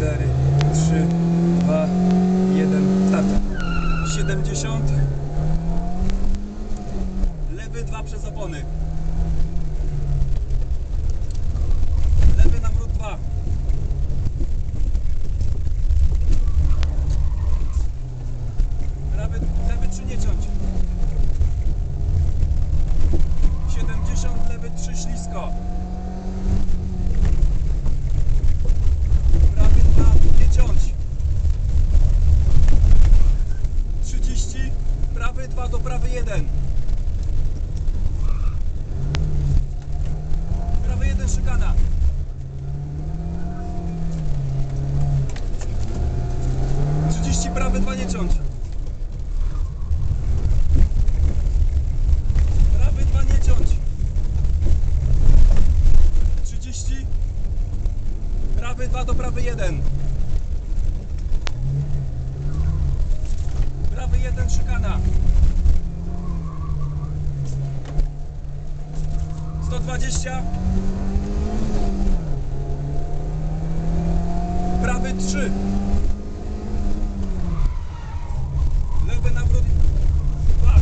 4, 3, 2, 1, start. 70. Lewy 2 przez opony. Lewy nawrót 2. Prawy, lewy 3 nie ciąć. 70, lewy 3 ślisko. Prawy 2 nie ciąć. 30, prawy 2 do prawy 1. Prawy 1 szykana. Prawy dwa nie ciąć. Prawy dwa nie ciąć. 30. Prawy 2 do prawy 1. Prawy 1 szykana. 120. Prawy 3. Lewy nawrót 2.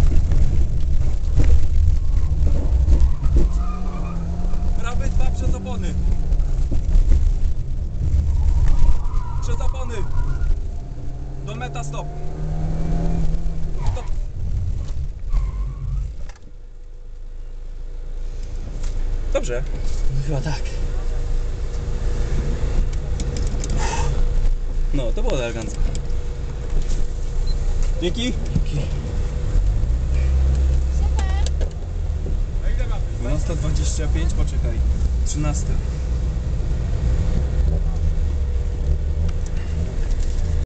Prawy 2 przez opony. Przez opony. Do meta. Stop. Dobrze. Chyba tak. No, to było elegancko. Dzięki. Super. 12.25, poczekaj. 13.